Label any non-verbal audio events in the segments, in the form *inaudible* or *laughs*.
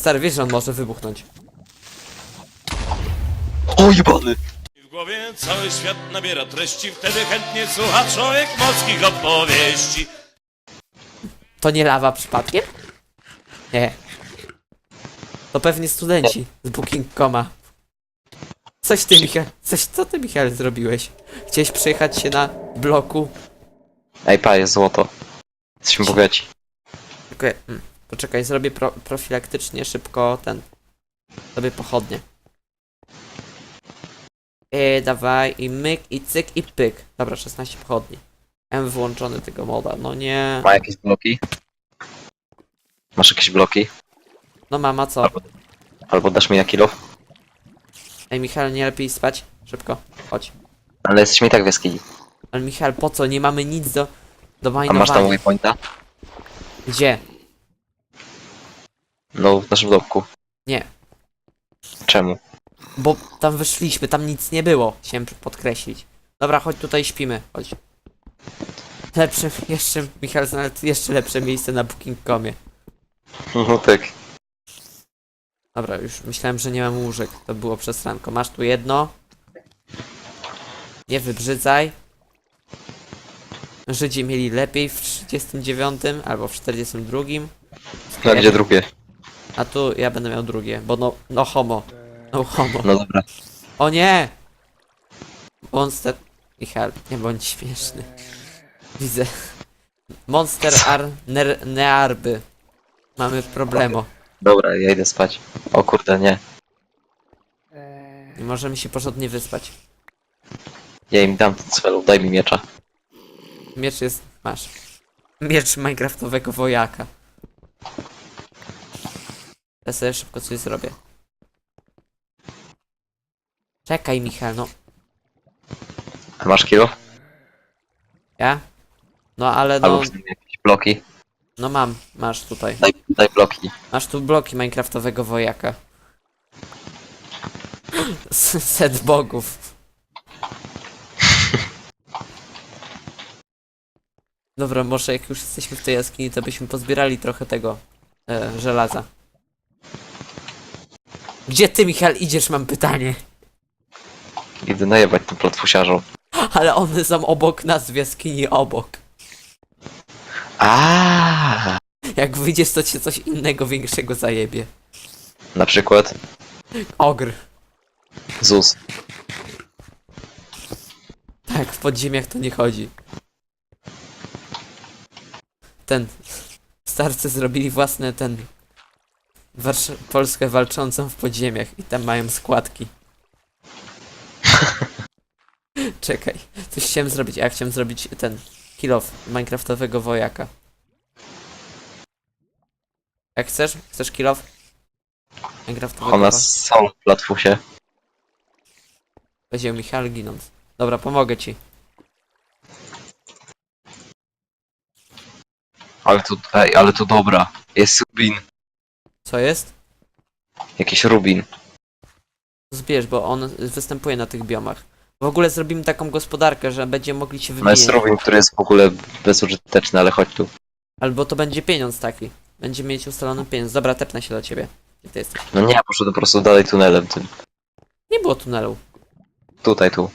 Stary, wiesz, że on może wybuchnąć. O jebany! W głowie cały świat nabiera treści, wtedy chętnie słucha człowiek morskich opowieści. To nie lawa przypadkiem? Nie. To pewnie studenci z Booking.coma. Coś ty, Michał, coś, co ty, Michał, zrobiłeś? Chciałeś przejechać się na bloku? Ej, pa, jest złoto. Jesteśmy bogaci. Czekaj, mm, poczekaj, zrobię pro, profilaktycznie szybko ten. Sobie pochodnie. E, dawaj, i myk, i cyk, i pyk. Dobra, 16 pochodni. M wyłączony tego moda, no nie. Ma jakieś bloki? Masz jakieś bloki? No mama, co? Albo dasz mi na kilo? Ej, Michał, nie lepiej spać? Szybko, chodź. Ale jesteśmy i tak w jaskini. Ale Michał, po co? Nie mamy nic do, do A masz tam waypointa? Gdzie? No, w naszym domku. Nie. Czemu? Bo tam wyszliśmy, tam nic nie było. Chciałem podkreślić. Dobra, chodź tutaj śpimy, chodź. Lepsze, jeszcze, Michał znalazł jeszcze lepsze miejsce na Booking.comie. No tak. Dobra, już myślałem, że nie mam łóżek. To było przesranko. Masz tu jedno. Nie wybrzydzaj. Żydzi mieli lepiej w 39 albo w 42. No gdzie drugie? A tu ja będę miał drugie, bo no, no homo. No homo. No dobra. O nie! Monster... Michał, nie bądź śmieszny. Widzę. Monster ar... Ner... Nearby. Mamy problemo. Dobra, ja idę spać. O kurde, nie. Nie możemy się porządnie wyspać. Ja im dam ten celu, daj mi miecza. Miecz jest... masz. Miecz minecraftowego wojaka. Ja sobie szybko coś zrobię. Czekaj, Michał, no. A masz kilo? Ja? No ale Albo no... przynajmniej jakieś bloki? No mam, masz tutaj. Daj, daj bloki. Masz tu bloki minecraftowego wojaka. S- *laughs* Set bogów. Dobra, może jak już jesteśmy w tej jaskini, to byśmy pozbierali trochę tego e, żelaza. Gdzie ty, Michał, idziesz, mam pytanie. Idę najebać tym platfusiarzom. Ale one są obok nas w jaskini obok. A, Jak wyjdziesz, to cię coś innego większego zajebie. Na przykład Ogr. ZUS. Tak, w podziemiach to nie chodzi. Ten. Starcy zrobili własne ten. Warsz Polskę walczącą w podziemiach i tam mają składki. *laughs* Czekaj, coś chciałem zrobić, a ja chciałem zrobić ten kill off minecraftowego wojaka. Jak chcesz? Chcesz kill off? Minecraftowego Ona wo- są w platfusie. Będzie Michał ginąc. Dobra, pomogę ci. Ale tu, ej, ale tu dobra. Jest rubin. Co jest? Jakiś rubin. Zbierz, bo on występuje na tych biomach. W ogóle zrobimy taką gospodarkę, że będziemy mogli się No jest rubin, który jest w ogóle bezużyteczny, ale chodź tu. Albo to będzie pieniądz taki. Będziemy mieć ustalony pieniądz. Dobra, tepnę się do ciebie. Gdzie ty jesteś? No nie, poszedłem po prostu dalej tunelem tym. Nie było tunelu. Tutaj, tu.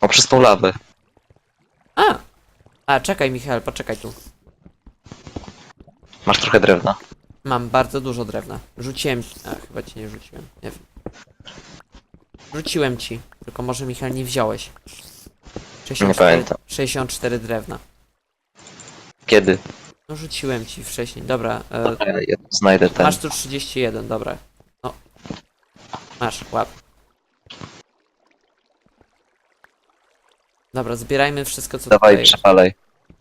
O, przez tą lawę. A! A, czekaj Michał, poczekaj tu. Masz trochę drewna. Mam bardzo dużo drewna. Rzuciłem... A, chyba ci nie rzuciłem. Nie wiem. Rzuciłem ci. Tylko może Michał nie wziąłeś. 64, pamiętam. 64 drewna. Kiedy? No rzuciłem ci wcześniej. Dobra, e, Ja, znajdę ten. Masz tu 31, dobra. No. Masz, łap. Dobra, zbierajmy wszystko co Dawaj, tutaj przepalaj.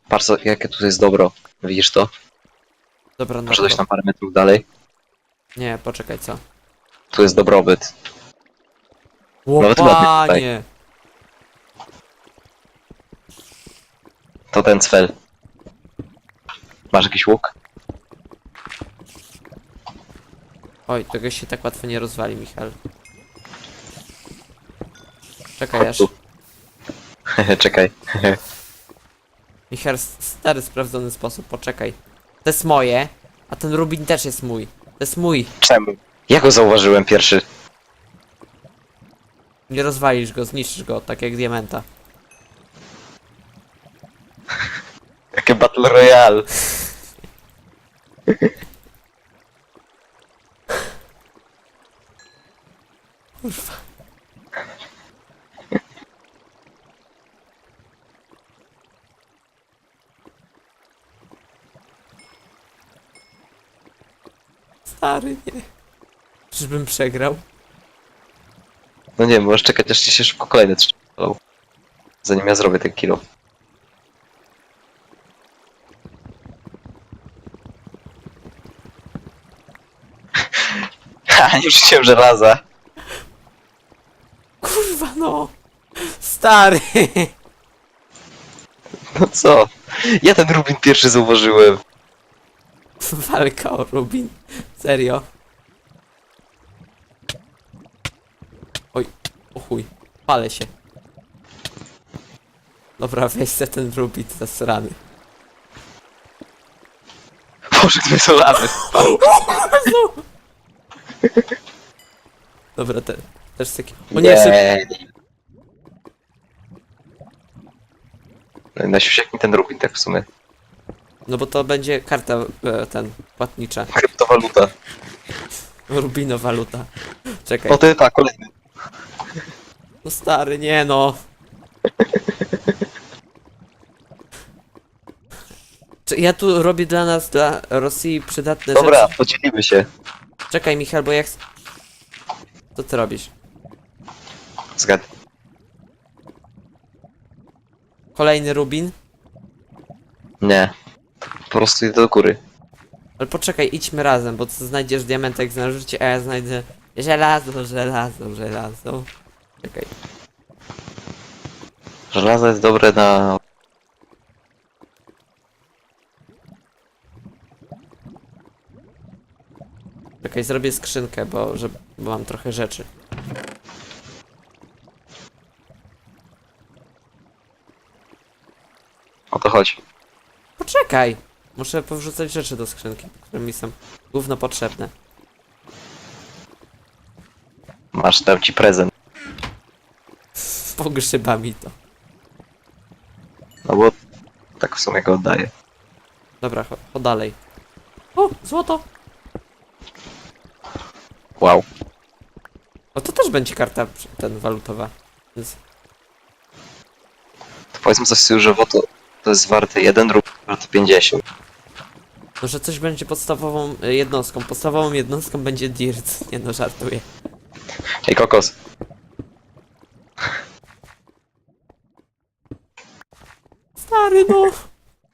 Patrz, co- jakie tu jest dobro. Widzisz to? Dobra, no to... tam parę metrów dalej. Nie, poczekaj, co? Tu jest dobrobyt. Nawet ładnie tutaj. To ten cfel. Masz jakiś łuk? Oj, tego się tak łatwo nie rozwali, Michał. Czekaj, aż... *laughs* Czekaj. *laughs* Michał, s- stary, sprawdzony sposób, poczekaj. To jest moje, a ten rubin też jest mój. To jest mój. Czemu? Ja go zauważyłem pierwszy. Nie rozwalisz go, zniszczysz go, tak jak diamenta. Jakie Battle Royale. Stary, nie. Czyżbym przegrał? No nie, możesz czekać aż ci się szybko kolejny strzelał. Zanim ja zrobię ten kilo. *laughs* Ha, nie rzuciłem żelaza. Kurwa no! Stary! No co? Ja ten Rubin pierwszy zauważyłem. *laughs* Walka o Rubin. Serio. Oj, o chuj. Palę się. Dobra, weź se ten Rubin zasrany. Boże, my są lawy. Dobra, ten. Też taki. O nie, szyb... No, Nasiuś, jak mi ten Rubin tak w sumie. No bo to będzie karta e, ten płatnicza. Kryptowaluta. Rubino waluta. Czekaj. O, ty tak, kolejny. No stary, nie no. Czy Ja tu robię dla nas, dla Rosji przydatne Dobra, rzeczy. podzielimy się. Czekaj Michał, bo jak... Co ty robisz? Zgad. Kolejny Rubin? Nie. Po prostu idę do góry. Ale poczekaj, idźmy razem, bo ty znajdziesz diamentek na życie, a ja znajdę żelazo, żelazo, żelazo. Czekaj. Żelazo jest dobre na... Czekaj, zrobię skrzynkę, bo, że, bo mam trochę rzeczy. O to chodź. Poczekaj! Muszę powrzucać rzeczy do skrzynki, które mi są gówno potrzebne. Masz, dam ci prezent. Pogrzyba mi to. No bo tak w sumie go oddaję. Dobra, cho, cho dalej. O, złoto! Wow. O, to też będzie karta przy- ten walutowa. Więc To powiedzmy coś sobie, że to, jest warte 1 rub, warte 50. może coś będzie podstawową y, jednostką. Podstawową jednostką będzie dirt. *laughs* Nie no, żartuję. Ej, kokos. Stary no!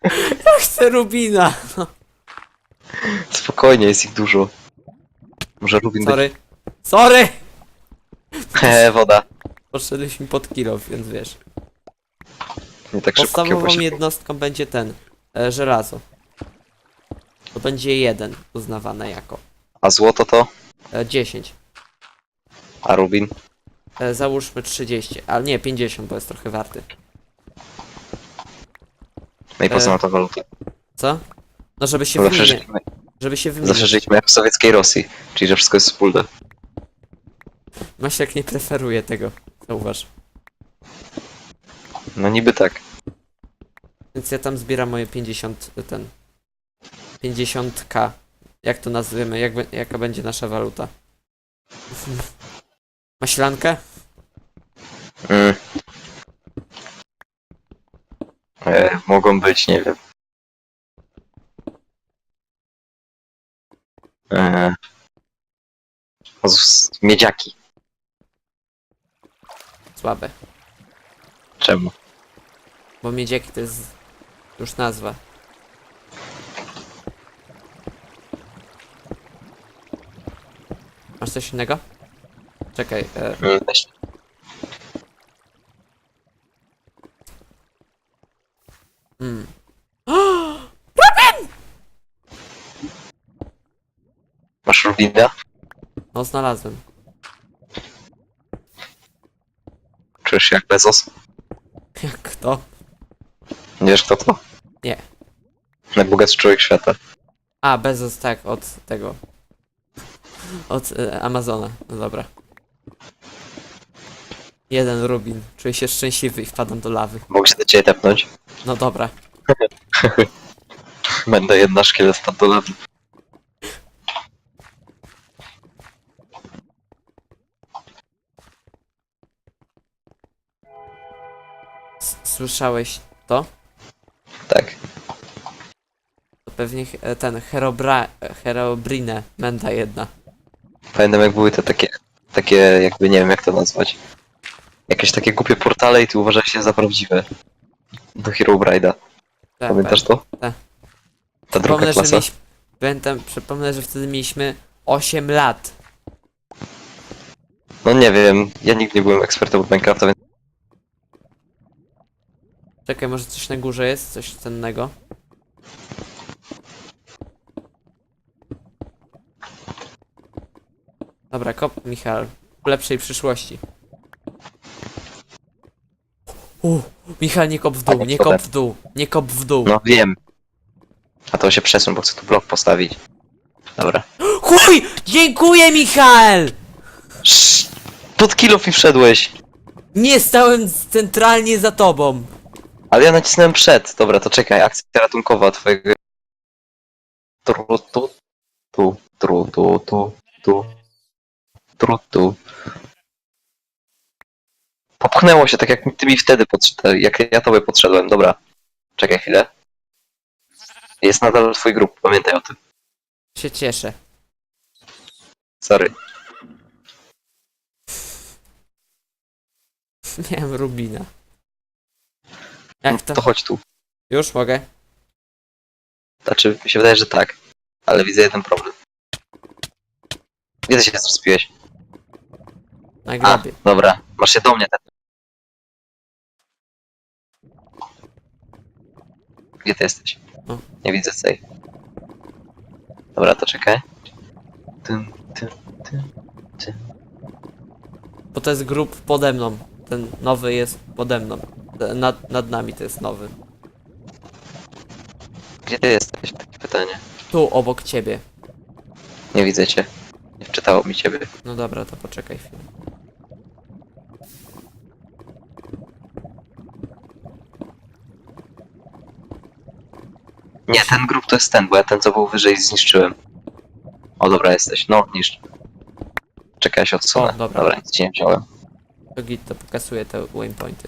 *laughs* Ja chcę Rubina! No, Spokojnie, jest ich dużo. Może Rubin sorry. Sorry! będzie... woda. Poszedłeś mi pod kilo, więc wiesz. Nie tak szybko Podstawową kiełbasi. jednostką będzie ten. E, żelazo. To będzie jeden uznawane jako. A złoto to? E, 10. A Rubin? E, załóżmy 30, ale nie 50, bo jest trochę warty. No i po co E. na to waluta? Co? No żeby się Zawsze wymienić. żyliśmy, Żeby się zawsze wymienić. żyliśmy jak w sowieckiej Rosji. Czyli, że wszystko jest wspólne. Masiak nie preferuje tego. Zauważ. No niby tak. Więc ja tam zbieram moje 50, ten... 50k. Jak to nazwiemy? Jak, jaka będzie nasza waluta? *laughs* Maślankę? Mm. E, mogą być, nie wiem. E, z- miedziaki. Słabe. Czemu? Bo miedziaki to jest już nazwa. Masz coś innego? Czekaj, e, Mm, weź. mm. Masz Rubina? No znalazłem. Czujesz się jak Bezos? *laughs* Jak to? Nie wiesz kto to? Nie. Najbogatszy człowiek świata. A, Bezos tak, od tego. od e, Amazona. No dobra. Jeden rubin. Czuję się szczęśliwy i wpadam do lawy. Mogę się do ciebie tepnąć? No dobra. *laughs* Będę jedna szkieleta do lawy. S Słyszałeś to? Tak. To pewnie e, ten Herobra... Herobrine, menda jedna. Pamiętam jak były te takie, takie jakby nie wiem jak to nazwać. Jakieś takie głupie portale i ty uważałeś się za prawdziwe. Do Hero Bride'a. Tak, Pamiętasz to? Tak. Ta druga Przypomnę, że klasa? mieliśmy... Pamiętam, przypomnę, że wtedy mieliśmy 8 lat. No nie wiem, ja nigdy nie byłem ekspertem od Minecrafta, więc Czekaj, może coś na górze jest? Coś cennego? Dobra, kop Michał. W lepszej przyszłości. U, Michał, nie kop w dół, nie kop w dół, nie kop w dół. no wiem. A to się przesuń, bo chcę tu blok postawić. Dobra. Chuj! Dziękuję, Michał! Sz- Pod kilof mi wszedłeś. Nie stałem centralnie za tobą. Ale ja nacisnąłem przed. Dobra, to czekaj, akcja ratunkowa twojego... Tru, tu, tu, tru, tu, tu, tu, tru, tu. Popchnęło się tak jak ty mi wtedy podszedłeś, jak ja tobie podszedłem. Dobra, czekaj chwilę. Jest nadal twój grup, pamiętaj o tym. Się cieszę. Sorry. *laughs* Miałem Rubina. Jak to? To chodź tu. Już mogę? Znaczy, mi się wydaje, że tak. Ale widzę jeden problem. Gdzie ty się zrespiłeś? Na A, grobie. dobra. Masz się do mnie. ten- Gdzie ty jesteś? O. Nie widzę tej. Dobra, to czekaj. Tym, tym, tym. Bo to jest grup pode mną. Ten nowy jest pode mną. Te- Nad, nad nami to jest nowy. Gdzie ty jesteś? Takie pytanie. Tu, obok ciebie. Nie widzę cię. Nie wczytało mi ciebie. No dobra, to poczekaj chwilę. Nie, ten grup to jest ten, bo ja ten co był wyżej zniszczyłem. O, dobra, jesteś. No, niszcz. Czekaj, ja się odsunę. O, dobra. dobra, nic ci nie wziąłem. To git, to pokasuje te waypointy.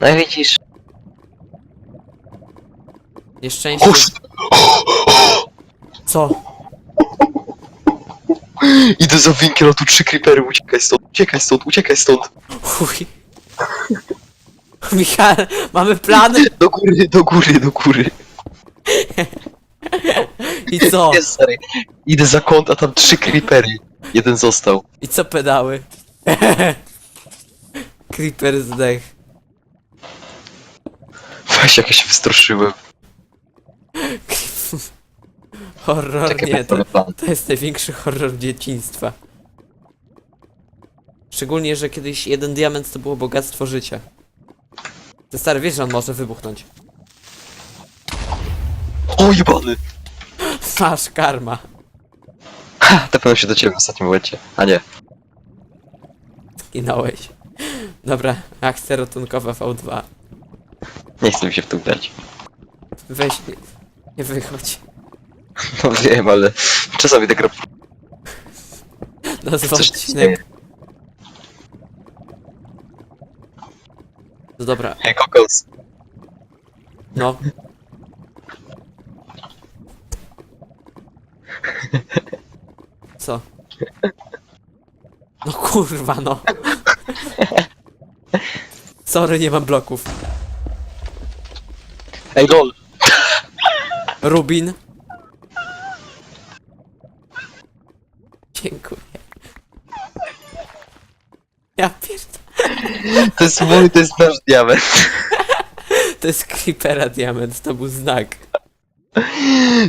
No i widzisz. Nieszczęście... Co? Idę za winkiel, a tu trzy creepery, uciekaj stąd, uciekaj stąd, uciekaj stąd. Chuj. *laughs* Michał, mamy plan? Do góry, do góry, do góry. I co? Nie, stary. Idę za kąt, a tam trzy creepery. Jeden został. I co pedały? *laughs* Creeper zdech. Weź, jak ja się wystraszyłem. *laughs* Horror Czekaj, nie, to, plan. to jest największy horror dzieciństwa. Szczególnie, że kiedyś jeden diament to było bogactwo życia. Ty stary, wiesz, że on może wybuchnąć. O, jebany. Masz karma. Ha, tepnąłem się do ciebie w ostatnim momencie. A nie. Zginąłeś. Dobra, akcja ratunkowa V2. Nie chcę mi się w to grać. Weź, nie, nie wychodź. No wiem, ale czasami ta gra Nazwa coś się odcinek. No dobra, Hej, kokos. no. Co? No kurwa, no. Sorry, nie mam bloków. Ej, lol. Rubin. Dziękuję. Ja pierdolę. To jest mój, to jest nasz diament. *laughs* To jest Creepera Diament, to był znak.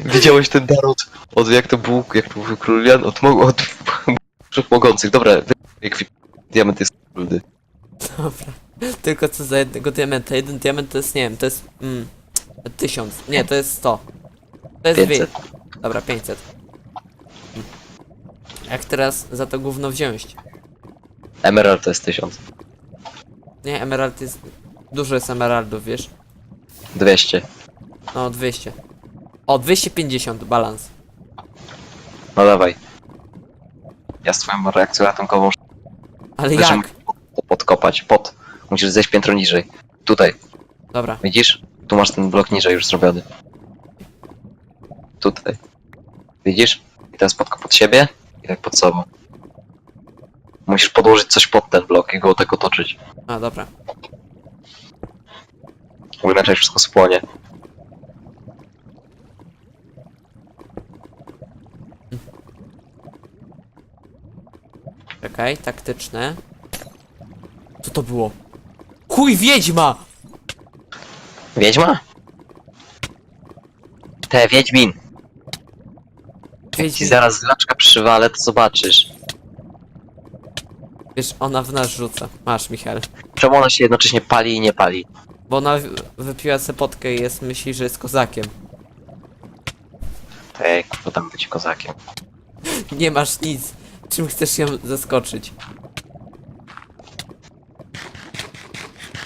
Widziałeś ten dar od, od jak to był, jak to był król Jan? Od, mo- od wszechmogących. Dobra, wy- diament jest królny. Dobra. Tylko co za jednego diamenta? Jeden diament to jest, nie wiem, to jest... Mm, tysiąc. Nie, to jest sto. To jest wie, 500. Dobra, 500. Hm. Jak teraz za to gówno wziąć? Emerald to jest 1000. Nie, emerald jest... Dużo jest emeraldów, wiesz? 200. No, 200. O, 250 balans. No dawaj. Ja z twoją reakcją ratunkową Ale Wiesz, jak? musisz to podkopać. Pod. Musisz zejść piętro niżej. Tutaj. Dobra. Widzisz? Tu masz ten blok niżej już zrobiony. Tutaj. Widzisz? I teraz podkop pod siebie i tak pod sobą. Musisz podłożyć coś pod ten blok i go tak otoczyć. A, dobra. Bo inaczej wszystko spłonie. Czekaj, taktyczne. Co to było? Chuj, wiedźma! Wiedźma? Te, Wiedźmin. Jak ci zaraz zlaczka przywalę, to zobaczysz. Wiesz, ona w nas rzuca. Masz, Michał. Czemu ona się jednocześnie pali i nie pali? Bo ona wy- wypiła sepotkę i jest, myśli, że jest kozakiem. Ej, kto tam być kozakiem? *laughs* Nie masz nic. Czym chcesz ją zaskoczyć?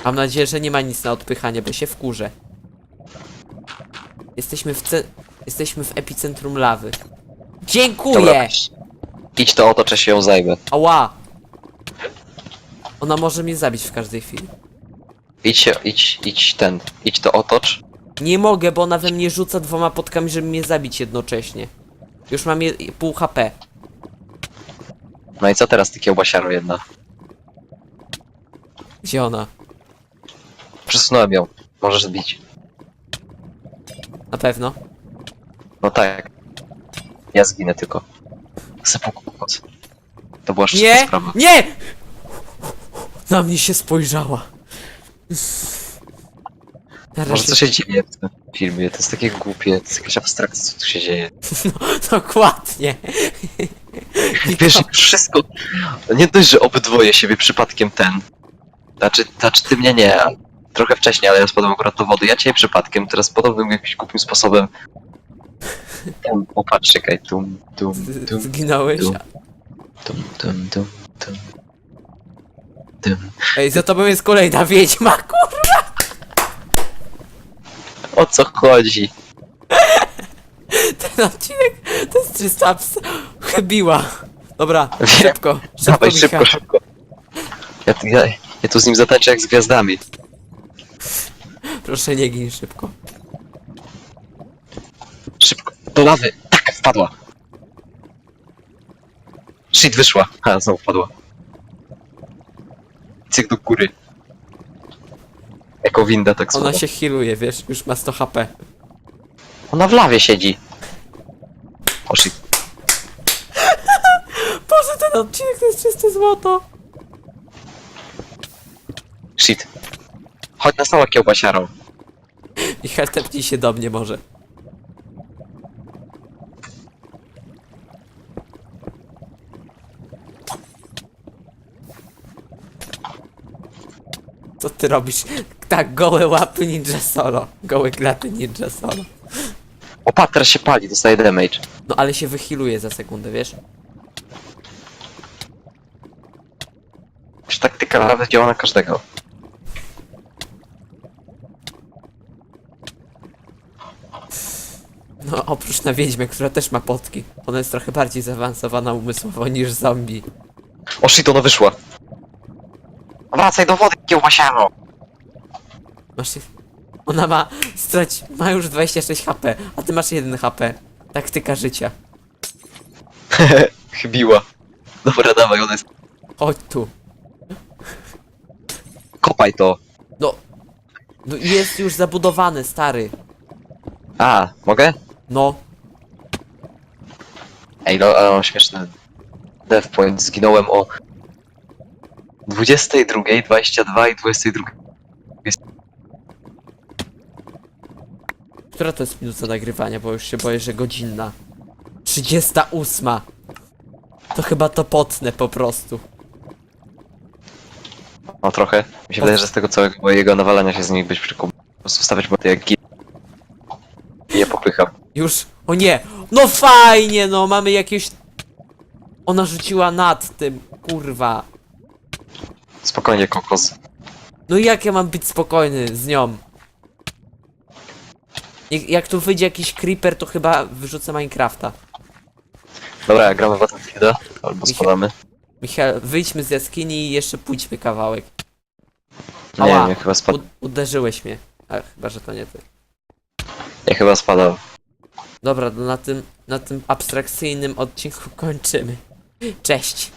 Mam nadzieję, że nie ma nic na odpychanie, bo się wkurzę. Jesteśmy w ce... Jesteśmy w epicentrum lawy. Dziękuję! Idź to otoczę się ją zajmę. Ała! Ona może mnie zabić w każdej chwili. Idź się, idź, idź ten, idź to otocz. Nie mogę, bo ona we mnie rzuca dwoma potkami, żeby mnie zabić jednocześnie. Już mam je, pół HP. No i co teraz, ty kiełbasiaro jedna? Gdzie ona? Przesunąłem ją. Możesz zbić. Na pewno. No tak. Ja zginę tylko. Seppuku kokos. To była szybka Nie! sprawa. Nie! Na mnie się spojrzała. Na Może razie... co się dzieje w tym filmie? To jest takie głupie, to jest jakaś abstrakcja, co tu się dzieje. *laughs* Dokładnie. *laughs* Wiesz, wszystko... Nie dość, że obydwoje siebie przypadkiem ten... Znaczy, znaczy ty mnie nie, a trochę wcześniej, ale ja spadłem akurat do wody. Ja cię przypadkiem, teraz podobnym jakimś głupim sposobem... Tam, Popatrz, czekaj, tum, tum, tum, Zginąłeś. tum. tum, tum, tum, tum. Tum. Ej, za tobą jest kolejna wiedźma, kurwa! O co chodzi? Ten odcinek to jest czysta abs... chybiła. Dobra, Wiem. szybko, szybko, Dawaj, szybko, szybko. Ja, tu- ja, ja tu z nim zatańczę jak z gwiazdami. Proszę nie gin szybko. Szybko, do lawy. Tak, wpadła. Shit, wyszła. Ha, znowu wpadła. Cyk do góry. Jako winda, tak Ona słowo. się healuje, wiesz, już ma 100 HP. Ona w lawie siedzi. O shit. *laughs* Boże, ten odcinek to jest czyste złoto. Shit. Chodź na stałe kiełbasiarą. Michał, tepnij się do mnie może. Co ty robisz? Tak, gołe łapy ninja solo. Gołe klaty ninja solo. O, patrz, teraz się pali, dostaje damage. No ale się wychiluje za sekundę, wiesz? Czy taktyka lawy działa na każdego. No oprócz na wiedźmie, która też ma potki. Ona jest trochę bardziej zaawansowana umysłowo niż zombie. O shit, ona wyszła. Wracaj do wody, kiełbasiaro. Masz... Ona ma... Strać... Ma już 26 HP, a ty masz 1 HP. Taktyka życia. *laughs* Chybiła. Dobra, dawaj, ona jest... Chodź tu. Kopaj to. No... No jest już zabudowany, stary. A, mogę? No. Ej, no, ale mam śmieszny dev point. Zginąłem o 22, 22 i 22. Która to jest minuta nagrywania, bo już się boję, że godzinna. 38. To chyba to potnę po prostu. No trochę. Mi się wydaje, że z tego całego mojego nawalania się z nimi być przykum. Po prostu stawiać boty jak git. I je popycham. Już... O nie! no fajnie, no, mamy jakieś... Ona rzuciła nad tym, kurwa. Spokojnie, kokos. No jak ja mam być spokojny z nią? Jak, jak tu wyjdzie jakiś creeper, to chyba wyrzucę Minecrafta. Dobra, gramy w Battlefielda, albo Michał- spadamy. Michał, wyjdźmy z jaskini i jeszcze pójdźmy kawałek. Nie, Ała. nie, chyba spad... U uderzyłeś mnie. A, chyba, że to nie ty. Ja chyba spadał. Dobra, to na tym, na tym abstrakcyjnym odcinku *laughs* kończymy. Cześć!